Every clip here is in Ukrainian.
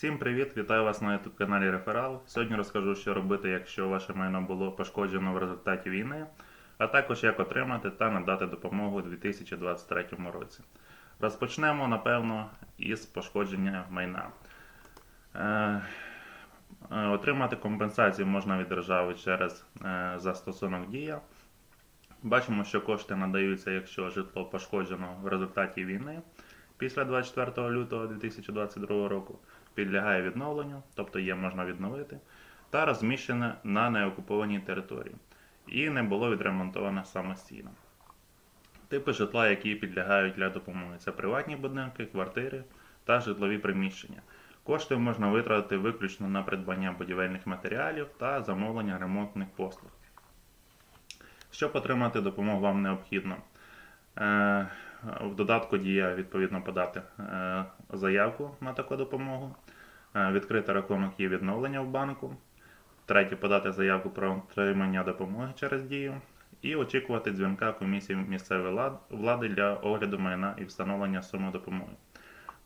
Всім привіт! Вітаю вас на youtube каналі Реферал. Сьогодні розкажу, що робити, якщо ваше майно було пошкоджено в результаті війни, а також як отримати та надати допомогу у 2023 році. Розпочнемо, напевно, із пошкодження майна. Е, е, Отримати компенсацію можна від держави через е, застосунок Дія. Бачимо, що кошти надаються, якщо житло пошкоджено в результаті війни після 24 лютого 2022 року, підлягає відновленню, тобто є можна відновити, та розміщене на неокупованій території і не було відремонтоване самостійно. Типи житла, які підлягають для допомоги, це приватні будинки, квартири та житлові приміщення. Кошти можна витратити виключно на придбання будівельних матеріалів та замовлення ремонтних послуг. Щоб отримати допомогу, вам необхідно в додатку Дія відповідно подати е, заявку на таку допомогу, е, відкрити рахунок її відновлення в банку, третє подати заявку про отримання допомоги через Дію і очікувати дзвінка комісії місцевої влади для огляду майна і встановлення суми допомоги.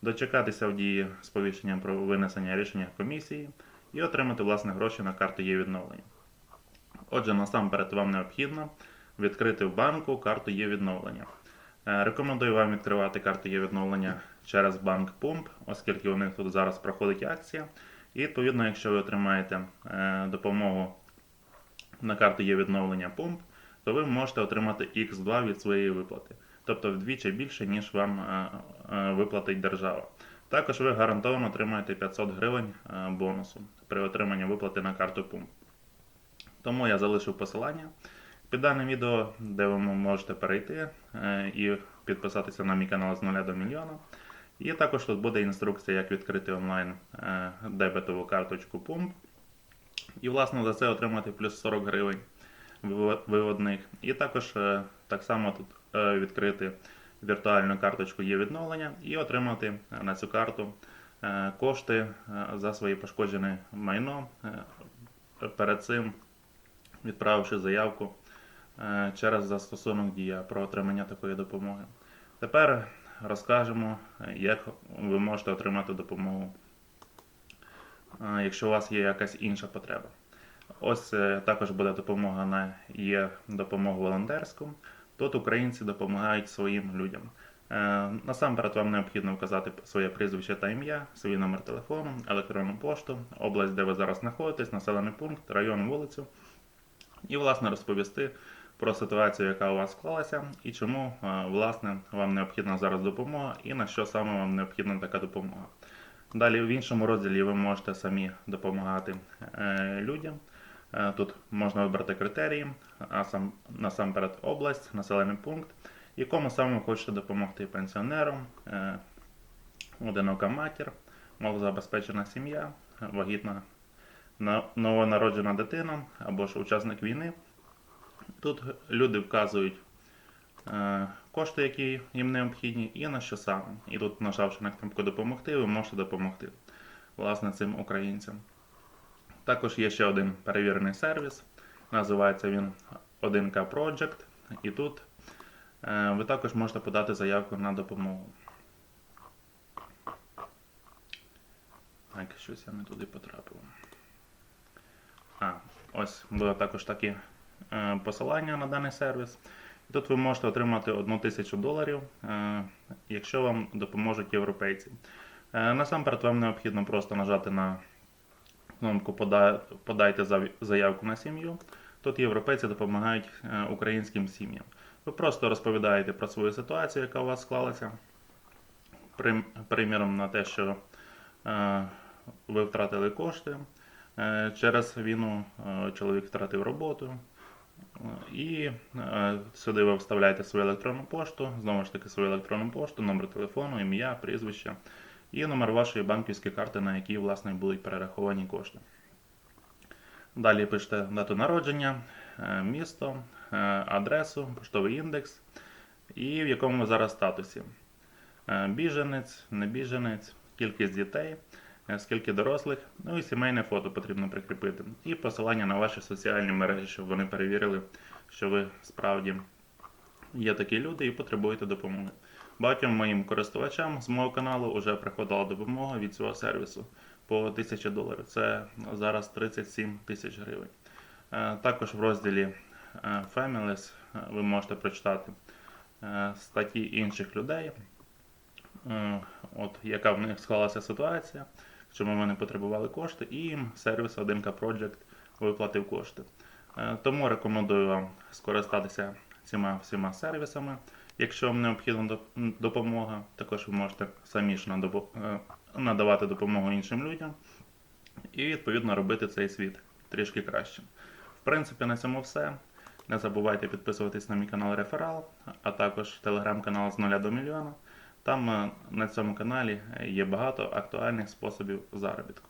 Дочекатися в дії сповіщення про винесення рішення комісії і отримати власне гроші на карту є відновлення. Отже, насамперед вам необхідно відкрити в банку карту є відновлення. Е, Рекомендую вам відкривати карту є відновлення через банк Пумп, оскільки у них тут зараз проходить акція. І відповідно, якщо ви отримаєте е, допомогу на карту є відновлення Пумп, то ви можете отримати X2 від своєї виплати, тобто вдвічі більше, ніж вам е, виплатить держава. Також ви гарантовано отримаєте 500 гривень бонусу при отриманні виплати на карту Пумп. Тому я залишив посилання під даним відео, де ви можете перейти е, і підписатися на мій канал з 0 до мільйона. І також тут буде інструкція, як відкрити онлайн е, дебетову карточку Pump. І, власне, за це отримати плюс 40 гривень виводних. І також е, так само тут відкрити віртуальну карточку є відновлення і отримати на цю карту кошти за своє пошкоджене майно. Перед цим відправивши заявку через застосунок Дія про отримання такої допомоги. Тепер розкажемо, е, як ви можете отримати допомогу, е, якщо у вас є якась інша потреба. Ось е, також буде допомога на є допомогу волонтерську. Тут українці допомагають своїм людям. Е, Насамперед вам необхідно вказати своє прізвище та ім'я, свій номер телефону, електронну пошту, область, де ви зараз знаходитесь, населений пункт, район, вулицю і, власне, розповісти про ситуацію, яка у вас склалася, і чому е, власне вам необхідна зараз допомога, і на що саме вам необхідна така допомога. Далі в іншому розділі ви можете самі допомагати е, людям. Е, Тут можна вибрати критерії, а сам насамперед область, населений пункт, якому саме хочете допомогти пенсіонерам, е, одинока матір, малозабезпечена сім'я, вагітна новонароджена дитина або ж учасник війни. Тут люди вказують е, кошти, які їм необхідні, і на що саме. І тут, нажавши на кнопку допомогти, ви можете допомогти власне цим українцям. Також є ще один перевірений сервіс. Називається він 1К Project. І тут е, ви також можете подати заявку на допомогу. Так, щось я не туди потрапив. А, ось буде також таке е, посилання на даний сервіс. Тут ви можете отримати 1 тисячу доларів, е, якщо вам допоможуть європейці. Е, насамперед вам необхідно просто нажати на кнопку Подайте заявку на сім'ю. Тут європейці допомагають е, українським сім'ям. Ви просто розповідаєте про свою ситуацію, яка у вас склалася. Приміром на те, що е, ви втратили кошти. Е, Через війну е, чоловік втратив роботу. І е, сюди ви вставляєте свою електронну пошту, знову ж таки свою електронну пошту, номер телефону, ім'я, прізвище і номер вашої банківської карти, на якій власне будуть перераховані кошти. Далі пишете дату народження, е, місто, е, адресу, поштовий індекс і в якому ви зараз статусі. Біженець, не біженець, кількість дітей, скільки дорослих, ну і сімейне фото потрібно прикріпити. І посилання на ваші соціальні мережі, щоб вони перевірили, що ви справді є такі люди і потребуєте допомоги. Багатьом моїм користувачам з мого каналу вже приходила допомога від цього сервісу. по 1000 доларів. Це зараз 37 тисяч гривень. Е, Також в розділі е, Families е, ви можете прочитати е, статті інших людей, е, от, яка в них склалася ситуація, чому вони потребували кошти, і сервіс 1К Project виплатив кошти. Е, Тому рекомендую вам скористатися цими всіма сервісами. Якщо вам необхідна допомога, також ви можете самі ж е, надавати допомогу іншим людям і відповідно робити цей світ трішки краще. В принципі, на цьому все. Не забувайте підписуватись на мій канал Реферал, а також телеграм-канал з нуля до мільйона. Там е, на цьому каналі є багато актуальних способів заробітку.